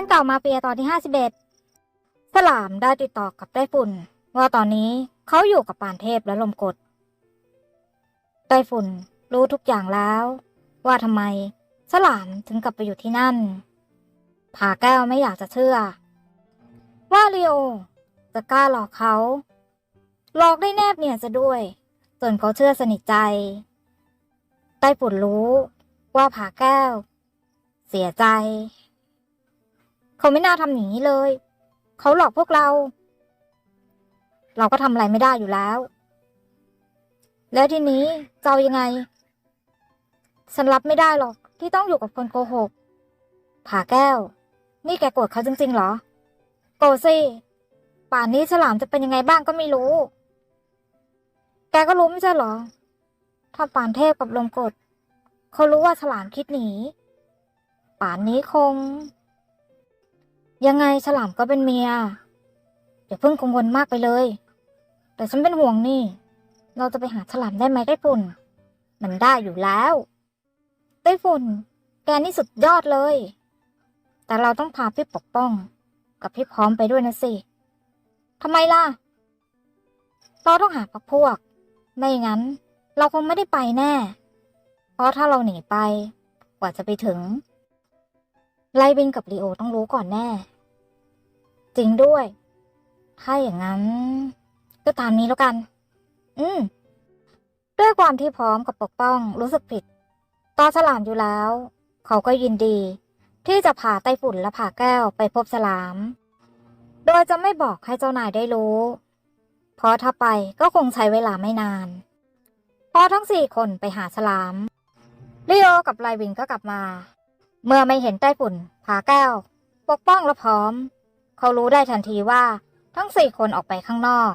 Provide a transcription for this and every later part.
นเก่ามาเฟียตอนที่ 51 สลามได้ติดต่อกับไต้ฝุ่น ว่าตอนนี้เขาอยู่กับปานเทพและลมกด ไต้ฝุ่นรู้ทุกอย่างแล้ว ว่าทำไมสลามถึงกลับไปอยู่ที่นั่น ผาแก้วไม่อยากจะเชื่อ ว่าเลีโอจะกล้าหลอกเขาหลอกได้แนบเนี่ยนซะด้วยจนเขาเชื่อสนิทใจ ไต้ฝุ่นรู้ว่าผาแก้ว เสียใจ เขาไม่น่าทำอย่างนี้เลย เขาหลอกพวกเรา เราก็ทำอะไรไม่ได้อยู่แล้ว แล้วทีนี้จะเอายังไง ฉันรับไม่ได้หรอกที่ต้องอยู่กับคนโกหก ผาแก้ว นี่แกโกรธเขาจริงๆเหรอ โกรธสิ ป่านนี้ฉลามจะเป็นยังไงบ้างก็ไม่รู้ แกก็รู้ไม่ใช่เหรอ ถ้าป่านเทพกับลมกดเขารู้ว่าฉลามคิดหนี ป่านนี้คง ยังไงฉลามก็เป็นเมียอย่าเพิ่งกังวลมากไปเลย แต่ฉันเป็นห่วงนี่ เราจะไปหาฉลามได้ไหมไต้ฝุ่น มันได้อยู่แล้วไต้ฝุ่น แกนี่สุดยอดเลย แต่เราต้องพาพี่ปกป้อง กับพี่พร้อมไปด้วยนะสิทำไมล่ะ เราต้องหาพักพวก ไม่งั้น เราคงไม่ได้ไปแน่ เพราะถ้าเราหนีไป กว่าจะไปถึง ไลบินกับลีโอต้องรู้ก่อนแน่ จริงด้วย ถ้าอย่างนั้น ก็ตามนี้แล้วกัน อืม ด้วยความที่พร้อมกับปกป้องรู้สึกผิด ต่อฉลามอยู่แล้ว เขาก็ยินดี ที่จะพาไต้ฝุ่นและพาแก้วไปพบฉลาม โดยจะไม่บอกให้เจ้านายได้รู้ เพราะถ้าไปก็คงใช้เวลาไม่นาน พอทั้งสี่คนไปหาฉลามลีโอกับไลวินก็กลับมา เมื่อไม่เห็นไต้ฝุ่นผาแก้ว ปกป้องและพร้อม เขารู้ได้ทันทีว่าทั้งสี่คนออกไปข้างนอก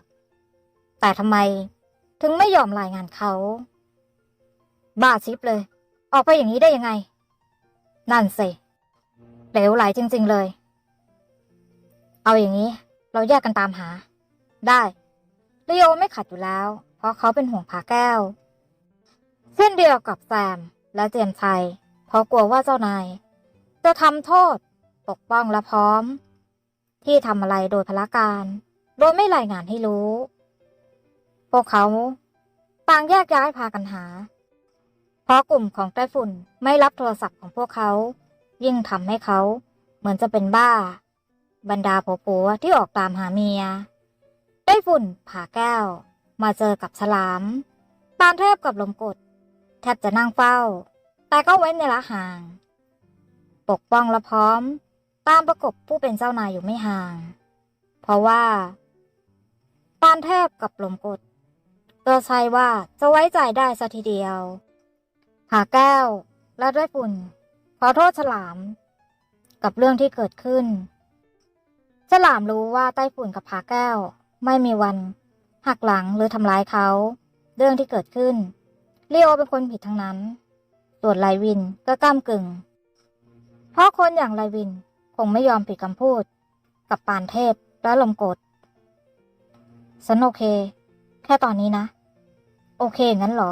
แต่ทำไมถึงไม่ยอมรายงานเขา บ้าชิบเลย ออกไปอย่างนี้ได้ยังไง นั่นสิเหลวไหลจริง ๆเลย เอาอย่างนี้ เราแยกกันตามหา ได้ลีโอไม่ขัดอยู่แล้ว เพราะเขาเป็นห่วงผาแก้ว เช่นเดียวกับแซมและเจมส์ชัย เพราะกลัวว่าเจ้านาย จะทำโทษ ปกป้องและพร้อม ที่ทำอะไรโดยพละการ โดยไม่รายงานให้รู้ พวกเขาต่างแยกย้ายพากันหา เพราะกลุ่มของไต้ฝุ่นไม่รับโทรศัพท์ของพวกเขา ยิ่งทำให้เขา เหมือนจะเป็นบ้า บรรดาผัวๆที่ออกตามหาเมียไต้ฝุ่นผ่าแก้ว มาเจอกับฉลามปานเทพกับลมกดแทบจะนั่งเฝ้า แต่ก็เว้นในละห่าง ปกป้องและพร้อม ตามประกบผู้เป็นเจ้านายอยู่ไม่ห่าง เพราะว่าปานเทพกับลมกดก็ใช่ว่าจะไว้ใจได้สัทีเดียวผาแก้วและไต้ฝุ่น ขอโทษฉลาม กับเรื่องที่เกิดขึ้น ฉลามรู้ว่าไต้ฝุ่นกับผาแก้ว ไม่มีวัน หักหลังหรือทำร้ายเขา เรื่องที่เกิดขึ้นลีโอเป็นคนผิดทั้งนั้น ส่วนไลวินก็ก้ามกึ่ง เพราะคนอย่างไลวินคงไม่ยอมผิดคำพูด กับปานเทพและลมกดฉันโอเค แค่ตอนนี้นะ โอเคงั้นเหรอ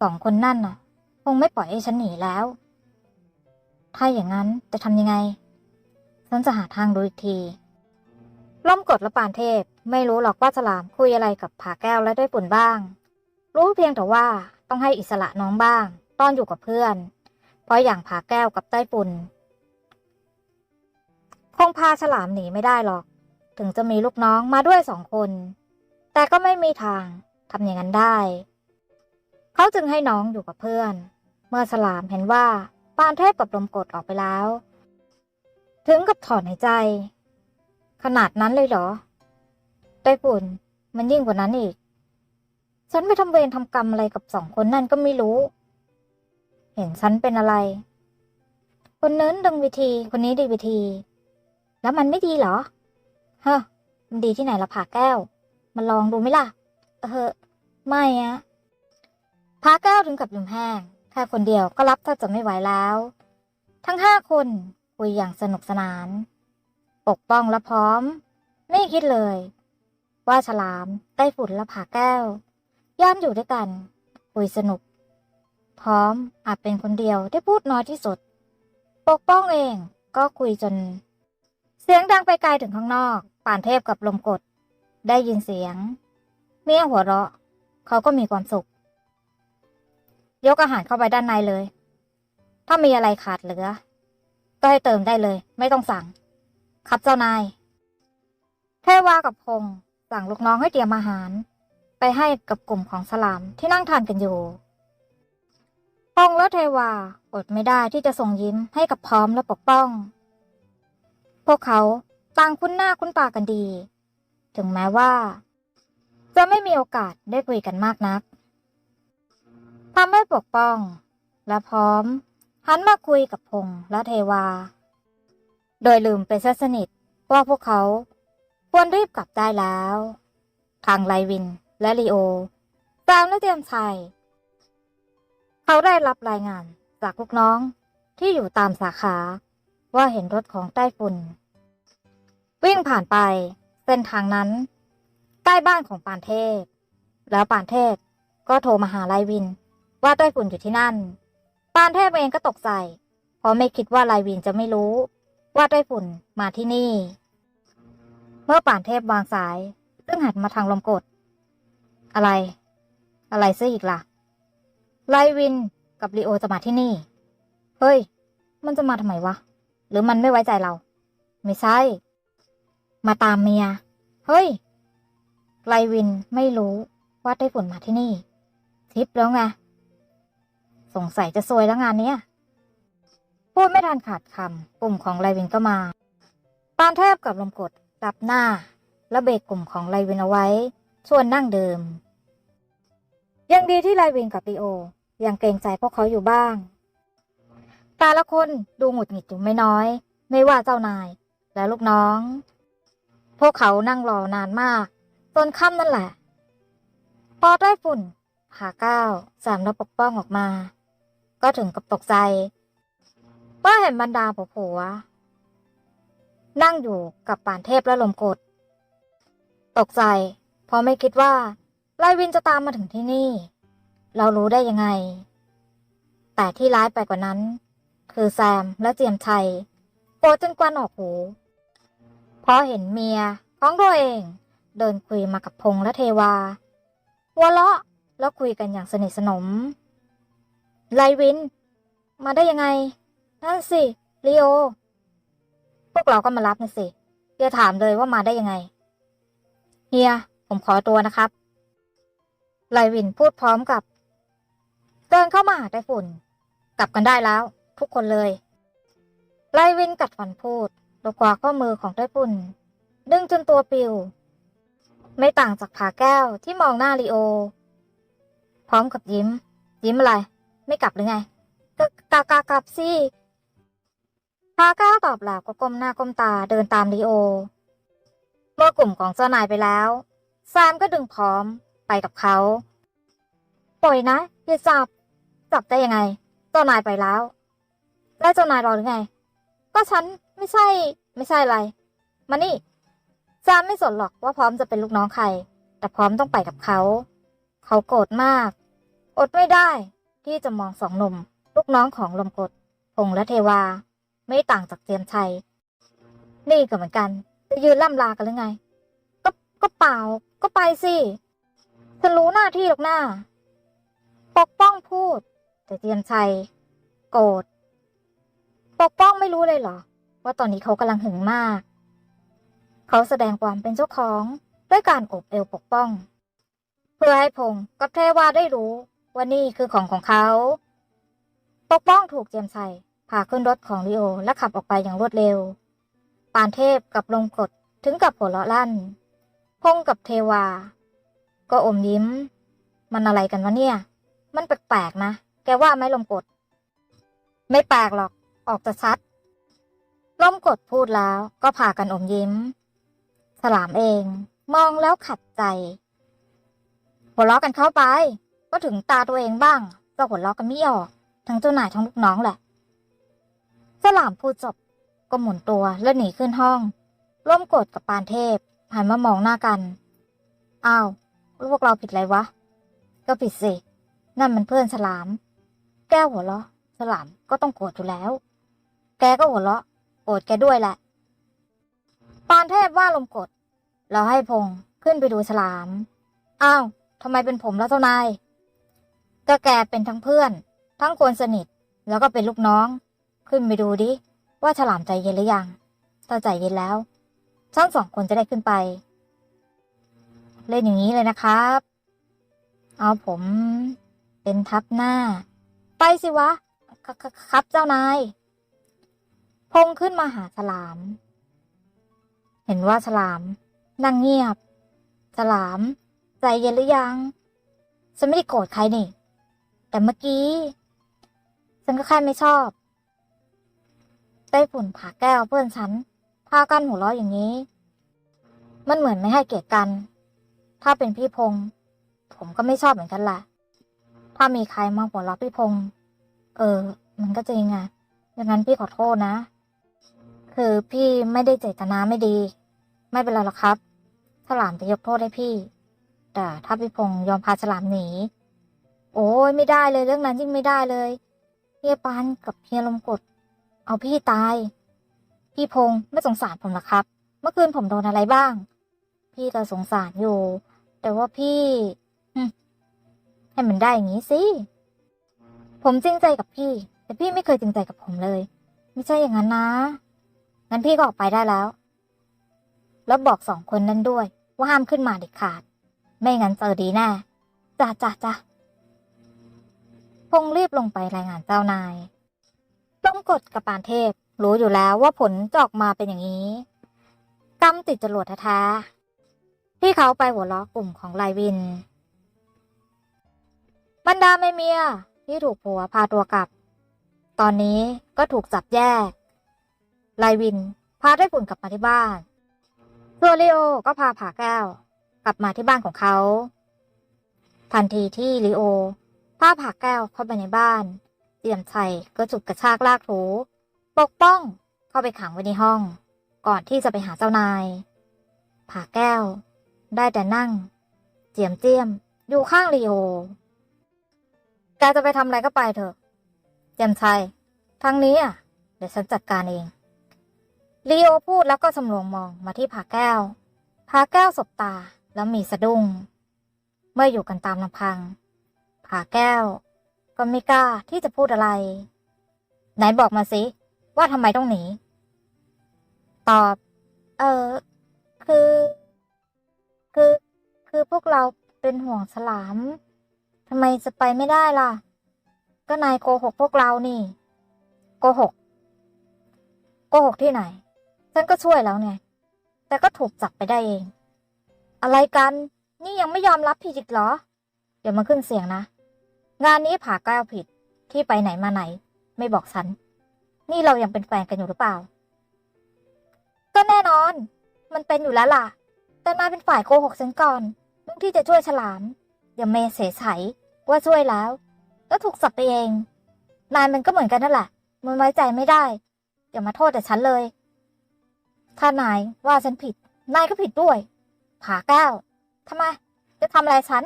สองคนนั่นน่ะ คงไม่ปล่อยให้ฉันหนีแล้ว ถ้าอย่างนั้นจะทำยังไง ฉันจะหาทางดูอีกทีล่มกดและปานเทพไม่รู้หรอกว่าฉลามคุยอะไรกับผาแก้วและด้ฝุ่นบ้าง รู้เพียงแต่ว่าต้องให้อิสระน้องบ้าง ตอนอยู่กับเพื่อน เพราะอย่างผาแก้วกับไต้ฝุ่นคงพาฉลามหนีไม่ได้หรอก ถึงจะมีลูกน้องมาด้วยสองคน แต่ก็ไม่มีทางทำอย่างนั้นได้ เขาจึงให้น้องอยู่กับเพื่อน เมื่อฉลามเห็นว่าปานเทพกับลมกดออกไปแล้ว ถึงกับถอนหายใจ ขนาดนั้นเลยเหรอไต้ฝุ่นมันยิ่งกว่านั้นอีก ฉันไปทำเวรทำกรรมอะไรกับสองคนนั่นก็ไม่รู้ เห็นฉันเป็นอะไร คนนั้นดึงวิธีคนนี้ดีวิธี แล้วมันไม่ดีเหรอฮะมันดีที่ไหนละผาแก้วมันลองดูไหมล่ะ เออไม่อะผาแก้วถึงกับยืมแห้งแค่คนเดียวก็รับแทบจะไม่ไหวแล้ว ทั้งห้าคนคุยอย่างสนุกสนาน ปกป้องและพร้อม ไม่คิดเลย ว่าฉลามไต้ฝุ่นและผาแก้ว ย่านอยู่ด้วยกัน คุยสนุก พร้อมอาจเป็นคนเดียวที่พูดน้อยที่สุด ปกป้องเองก็คุยจน เสียงดังไปไกลถึงข้างนอก ป่านเทพกับลมกด ได้ยินเสียง เมียหัวเราะ เขาก็มีความสุข ยกอาหารเข้าไปด้านในเลย ถ้ามีอะไรขาดเหลือ ก็ให้เติมได้เลย ไม่ต้องสั่ง ครับเจ้านายเทวากับพงสั่งลูกน้องให้เตรียมอาหาร ไปให้กับกลุ่มของสลามที่นั่งทานกันอยู่ พงษ์และเทวาอดไม่ได้ที่จะส่งยิ้มให้กับพร้อมและปกป้อง พวกเขาต่างคุ้นหน้าคุ้นตากันดี ถึงแม้ว่า จะไม่มีโอกาสได้คุยกันมากนักทำให้ปกป้อง และพร้อมหันมาคุยกับพงษ์และเทวา โดยลืมไปซะสนิทว่าพวกเขาควรรีบกลับได้แล้ว ทางไลวินและลีโอตามและเตรียมชัย เขาได้รับรายงานจากลูกน้องที่อยู่ตามสาขาว่าเห็นรถของใต้ฝุ่น วิ่งผ่านไปเส้นทางนั้นใกล้บ้านของปานเทพ แล้วปานเทพก็โทรมาหาไลวิน ว่าใต้ฝุ่นอยู่ที่นั่น ปานเทพเองก็ตกใจเพราะไม่คิดว่าไลวินจะไม่รู้ ว่าไต้ฝุ่นมาที่นี่ เมื่อปานเทพวางสาย ซึ่งหันมาทางลมกด อะไร อะไรซะอีกล่ะ ไลวินกับลีโอจะมาที่นี่ เฮ้ย มันจะมาทำไมวะ หรือมันไม่ไว้ใจเรา ไม่ใช่ มาตามเมีย เฮ้ย ไลวินไม่รู้ว่าไต้ฝุ่นมาที่นี่ ทิปแล้วไง สงสัยจะซวยแล้วงานเนี้ย พูดไม่ทันขาดคำกลุ่มของไลวินก็มา ปานเทพกับลมกดรับหน้า และเบรกกลุ่มของไลวินเอาไว้ ชวนนั่งเดิมยังดีที่ไลวินกับลีโอ ยังเกรงใจพวกเขาอยู่บ้าง แต่ละคนดูหงุดหงิดอยู่ไม่น้อย ไม่ว่าเจ้านายและลูกน้อง พวกเขานั่งรอนานมาก จนค่ำนั่นแหละพอได้ฝุ่นหาก้าวสามแล้วปกป้องออกมา ก็ถึงกับตกใจว่าเห็นบรรดาผัวนั่งอยู่กับป่านเทพและลมกด ตกใจ เพราะไม่คิดว่าไลวินจะตามมาถึงที่นี่ เรารู้ได้ยังไง แต่ที่ร้ายไปกว่านั้น คือแซมและเจียมชัยโกรธจนกวนออกหูพราะเห็นเมียของตัวเอง เดินคุยมากับพงษ์และเทวาหัวเราะแล้วคุยกันอย่างสนิทสนมไลวิน มาได้ยังไง นั่นสิลีโอ พวกเราก็มารับนะสิเฮียถามเลยว่ามาได้ยังไง เฮีย ผมขอตัวนะครับไลวินพูดพร้อมกับ เดินเข้ามาหาไต้ฝุ่น กลับกันได้แล้ว ทุกคนเลย ไลวินกัดฟันพูดล้วกว่าข้อมือของไต้ฝุ่น ดึงจนตัวปิว ไม่ต่างจากผาแก้วที่มองหน้าลีโอ พร้อมกับยิ้ม ยิ้มอะไร ไม่กลับหรือไงกกากากลับสิพาแก้วตอบแล้วก็ก้มหน้าก้มตาเดินตามลีโอ เมื่อกลุ่มของเจ้านายไปแล้วแซมก็ดึงพร้อมไปกับเขา ปล่อยนะ อย่าจับ จับได้ยังไง เจ้านายไปแล้ว แล้วเจ้านายรอหรือไง ก็ฉันไม่ใช่ ไม่ใช่อะไร มานี่แซมไม่สนหรอกว่าพร้อมจะเป็นลูกน้องใคร แต่พร้อมต้องไปกับเขา เขาโกรธมาก อดไม่ได้ที่จะมองสองหนุ่ม ลูกน้องของลมกดพงษ์และเทวา ไม่ต่างจากเจียมชัย นี่ก็เหมือนกัน จะยืนล่ำลากันหรือไง ก็ก็เปล่า ก็ไปสิฉันรู้หน้าที่หรอกหน้า ปกป้องพูด แต่เจียมชัย โกรธปกป้องไม่รู้เลยเหรอ ว่าตอนนี้เขากำลังหึงมาก เขาแสดงความเป็นเจ้าของด้วยการอบเอวปกป้อง เพื่อให้พงษ์กับเทวาได้รู้ว่านี่คือของของเขา ปกป้องถูกเจียมชัยพาขึ้นรถของลีโอและขับออกไปอย่างรวดเร็ว ปานเทพกับลงกดถึงกับหัวเราะลั่น พงษ์กับเทวา ก็อมยิ้ม มันอะไรกันวะเนี่ย มันแปลกๆนะ แกว่าไหมลมกด ไม่แปลกหรอก ออกจะชัด ลมกดพูดแล้วก็พากันอมยิ้ม สลามเอง มองแล้วขัดใจ หัวเราะกันเข้าไป ก็ถึงตาตัวเองบ้าง ก็หัวเราะกันไม่ออก ทั้งเจ้านายทั้งลูกน้องแหละ สลามพูดจบ ก็หมุนตัวแล้วหนีขึ้นห้อง ร่วมกดกับปานเทพหันมามองหน้ากัน อ้าวล้วพวกเราผิดอะไรวะ ก็ผิดสิ นั่นมันเพื่อนฉลาม แก้วหัวเราะฉลามก็ต้องโกรธอยู่แล้ว แกก็หัวเราะโกรธแกด้วยแหละ ปานเทพว่าลมกดแล้วให้พงขึ้นไปดูฉลาม อ้าวทำไมเป็นผมแล้วเจ้านายก็แกเป็นทั้งเพื่อน ทั้งคนสนิท แล้วก็เป็นลูกน้อง ขึ้นไปดูดิ ว่าฉลามใจเย็นหรือยัง ถ้าใจเย็นแล้ว ทั้งสองคนจะได้ขึ้นไป เล่นอย่างนี้เลยนะครับ เอาผม เป็นทับหน้า ไปสิวะคคครับเจ้านาย พงขึ้นมาหาฉลาม เห็นว่าฉลามนั่งเงียบ ฉลาม ใจเย็นหรือยัง ฉันไม่ได้โกรธใครนี่ แต่เมื่อกี้ ฉันก็แค่ไม่ชอบไต้ฝุ่นผาแก้วเพื่อนฉันพากันหัวเราะอย่างนี้ มันเหมือนไม่ให้เกียรติกัน ถ้าเป็นพี่พงษ์ผมก็ไม่ชอบเหมือนกันแหละ ถ้ามีใครมาหัวเราะพี่พงษ์เออ มันก็จริงอะอย่างนั้นพี่ขอโทษนะ คือพี่ไม่ได้เจตนาไม่ดี ไม่เป็นไรหรอกครับ ฉลามจะยกโทษให้พี่ แต่ถ้าพี่พงษ์ยอมพาฉลามหนี โอ้ยไม่ได้เลยเรื่องนั้นยิ่งไม่ได้เลยเฮียปานกับเฮียลมกด เอาพี่ตาย พี่พงษ์ไม่สงสารผมหรอครับ เมื่อคืนผมโดนอะไรบ้าง พี่ก็สงสารอยู่ แต่ว่าพี่ ให้มันได้อย่างนี้สิ ผมจริงใจกับพี่ แต่พี่ไม่เคยจริงใจกับผมเลย ไม่ใช่อย่างนั้นนะ งั้นพี่ก็ออกไปได้แล้ว แล้วบอกสองคนนั้นด้วย ว่าห้ามขึ้นมาเด็ดขาด ไม่งั้นเจอดีแน่ จ้าจ้าจ้าพงรีบลงไปรายงานเจ้านาย ต้องกดกับปานเทพ รู้อยู่แล้วว่าผลจะออกมาเป็นอย่างนี้กำติดจรวดแท้ๆที่เขาไปหัวล้อกลุ่มของไลวิน บรรดาไม่เมียที่ถูกผัวพาตัวกลับ ตอนนี้ก็ถูกจับแยกไลวินพาได้ฝุ่นกลับมาที่บ้านส่วนลีโอก็พาผาแก้ว กลับมาที่บ้านของเขา ทันทีที่ลีโอพาผาแก้วเข้าไปในบ้านเตียมชัยก็จุดกระชากลากถูปกป้องเข้าไปขังไว้ในห้อง ก่อนที่จะไปหาเจ้านายผาแก้ว ได้แต่นั่ง เจียมเจียมอยู่ข้างลีโอ กจะไปทำอะไรก็ไปเถอะเจียมชัยทางนี้อะ เดี๋ยวฉันจัดการเองลีโอพูดแล้วก็สำรวมมองมาที่ผาแก้วผาแก้วสบตาแล้วมีสะดุ้ง เมื่ออยู่กันตามลำพังผาแก้ว ก็ไม่กล้าที่จะพูดอะไร ไหนบอกมาสิ ว่าทำไมต้องหนี ตอบ เออคือ คือ คือพวกเราเป็นห่วงฉลามำไมจะไปไม่ได้ล่ะ ก็นายโกหกพวกเรานี่ โกหก โกหกที่ไหน ฉันก็ช่วยแล้วไง แต่ก็ถูกจับไปได้เอง อะไรกัน นี่ยังไม่ยอมรับผิดอีกเหรอ เดี๋ยวมาขึ้นเสียงนะ งานนี้ผ่าแก้วผิด ที่ไปไหนมาไหน ไม่บอกฉัน นี่เรายังเป็นแฟนกันอยู่หรือเปล่า ก็แน่นอน มันเป็นอยู่แล้วล่ะ แต่นายเป็นฝ่ายโกหกฉันก่อนเรื่องที่จะช่วยฉลามอย่าเมเสใส ว่าช่วยแล้วแล้วถูกสับไปเอง นายมันก็เหมือนกันนั่นแหละ มันไว้ใจไม่ได้ อย่ามาโทษแต่ฉันเลย ถ้านายว่าฉันผิด นายก็ผิดด้วย ผาแก้วทำไม จะทำอะไรฉัน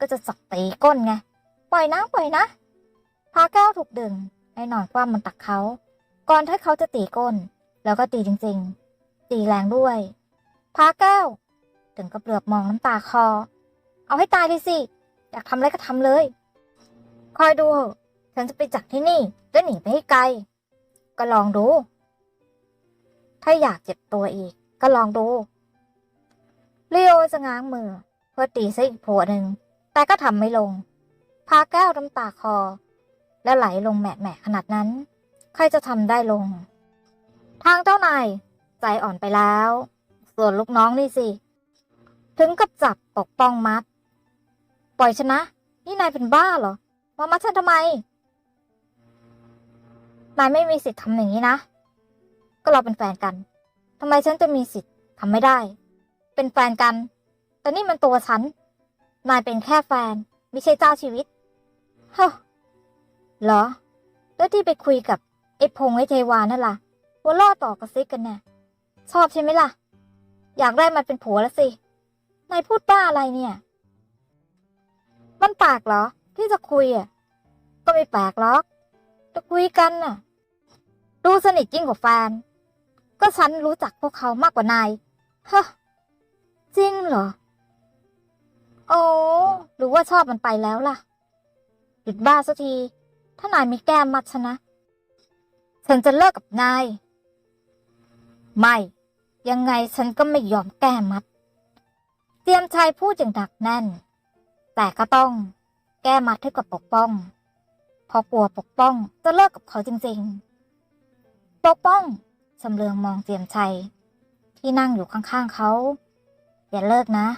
ก็จะสับตีก้นไง ปล่อยนะ ปล่อยนะ ผาแก้วถูกดึงให้หนอนคว่ำมันตักเขา ก่อนที่เขาจะตีก้น แล้วก็ตีจริง ๆ ตีแรงด้วยผาแก้ว ถึงกับเปลือกมองน้ำตาคอ เอาให้ตายเลยสิ อยากทำอะไรก็ทำเลย คอยดูถอะฉันจะไปจากที่นี่แล้วหนีไปให้ไกล ก็ลองดู ถ้าอยากเจ็บตัวอีก ก็ลองดูลีโอจะง้างมือ เพื่อตีซะอีกผัวหนึ่ง แต่ก็ทำไม่ลง พาแก้วน้ำตาคอ และไหลลงแหมะๆขนาดนั้น ใครจะทำได้ลง ทางเจ้านายใจอ่อนไปแล้ว ส่วนลูกน้องนี่สิ ถึงกับจับปกป้องมัด ปล่อยชนนะ นี่นายเป็นบ้าเหรอ มามัดฉันทำไม นายไม่มีสิทธิ์ทำอย่างนี้นะ ก็เราเป็นแฟนกัน ทำไมฉันจะมีสิทธิ์ทำไม่ได้ เป็นแฟนกัน แต่นี่มันตัวฉัน นายเป็นแค่แฟน ไม่ใช่เจ้าชีวิตเฮ้อเหรอ แล้วที่ไปคุยกับไอ้พงษ์ไอ้เทวานั่นล่ะ ว่าล่อต่อกระซิกกันเนี่ยชอบใช่ไหมล่ะ อยากได้มันเป็นผัวแล้วสิ นายพูดบ้าอะไรเนี่ย มันปากเหรอ ที่จะคุยอะ ก็ไม่แปลกหรอก จะคุยกันน่ะ ดูสนิทยิ่งกว่าแฟน ก็ฉันรู้จักพวกเขามากกว่านายฮะจริงเหรอ โอ้หรือว่าชอบมันไปแล้วล่ะ หยุดบ้าสักที ถ้านายมีแก้มมัดฉันนะ ฉันจะเลิกกับนาย ไม่ ยังไงฉันก็ไม่ยอมแก้มัด เตรียมชัยพูดอย่างหนักแน่น แต่ก็ต้องแก้มัดให้กับปกป้องเพราะกลัวปกป้องจะเลิกกับเขาจริงๆ ปกป้องสำเรืองมองเตรียมชัย ที่นั่งอยู่ข้างๆเขา อย่าเลิกนะ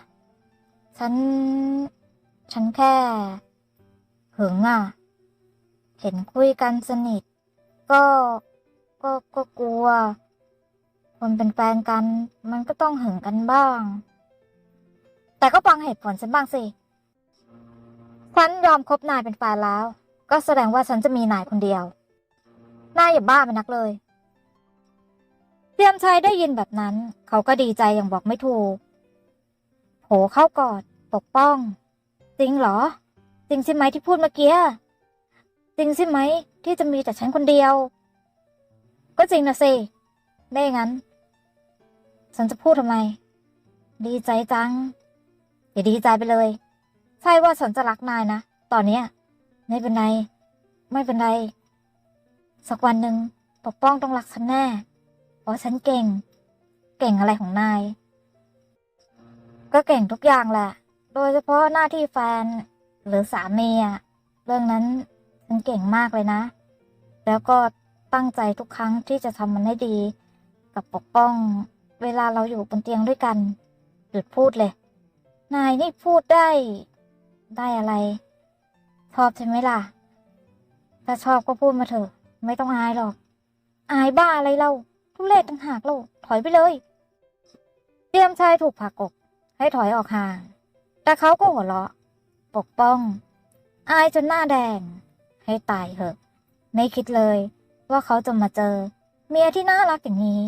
ฉัน ฉันแค่หึงอะ เห็นคุยกันสนิท ก็ก็ก็กลัว คนเป็นแฟนกัน มันก็ต้องหึงกันบ้าง แต่ก็ฟังเหตุผลฉันบ้างสิ ฉันยอมคบนายเป็นแฟนแล้ว ก็แสดงว่าฉันจะมีนายคนเดียวนายอย่าบ้าไปนักเลยเตรียมชัยได้ยินแบบนั้น เขาก็ดีใจอย่างบอกไม่ถูกโผเข้ากอด ปกป้อง จริงเหรอ จริงใช่ไหมที่พูดเมื่อกี้จริงใช่ไหมที่จะมีแต่ฉันคนเดียว ก็จริงนะสิไม่งั้น ฉันจะพูดทำไม ดีใจจัง อย่าดีใจไปเลย ช่ว่าฉันจะรักนายนะ ตอนเนี้ยไม่เป็นไร ไม่เป็นไร สักวันหนึ่งปกป้องต้องรักฉันแน่ เพราะฉันเก่ง เก่งอะไรของนาย ก็เก่งทุกอย่างแหละ โดยเฉพาะหน้าที่แฟนหรือสามีอะเรื่องนั้นฉันเก่งมากเลยนะ แล้วก็ตั้งใจทุกครั้งที่จะทำมันให้ดี กับปกป้อง เวลาเราอยู่บนเตียงด้วยกัน หยุดพูดเลย นายนี่พูดได้ ได้อะไร ชอบใช่ไหมล่ะ ถ้าชอบก็พูดมาเถอะ ไม่ต้องอายหรอก อายบ้าอะไรเราทุเรศต่างหากเราถอยไปเลย เตรียมชายถูกผลักอก ให้ถอยออกห่าง แต่เขาก็หัวเราะ ปกป้อง อายจนหน้าแดง ให้ตายเถอะ ไม่คิดเลยว่าเขาจะมาเจอ เมียที่น่ารักอย่างนี้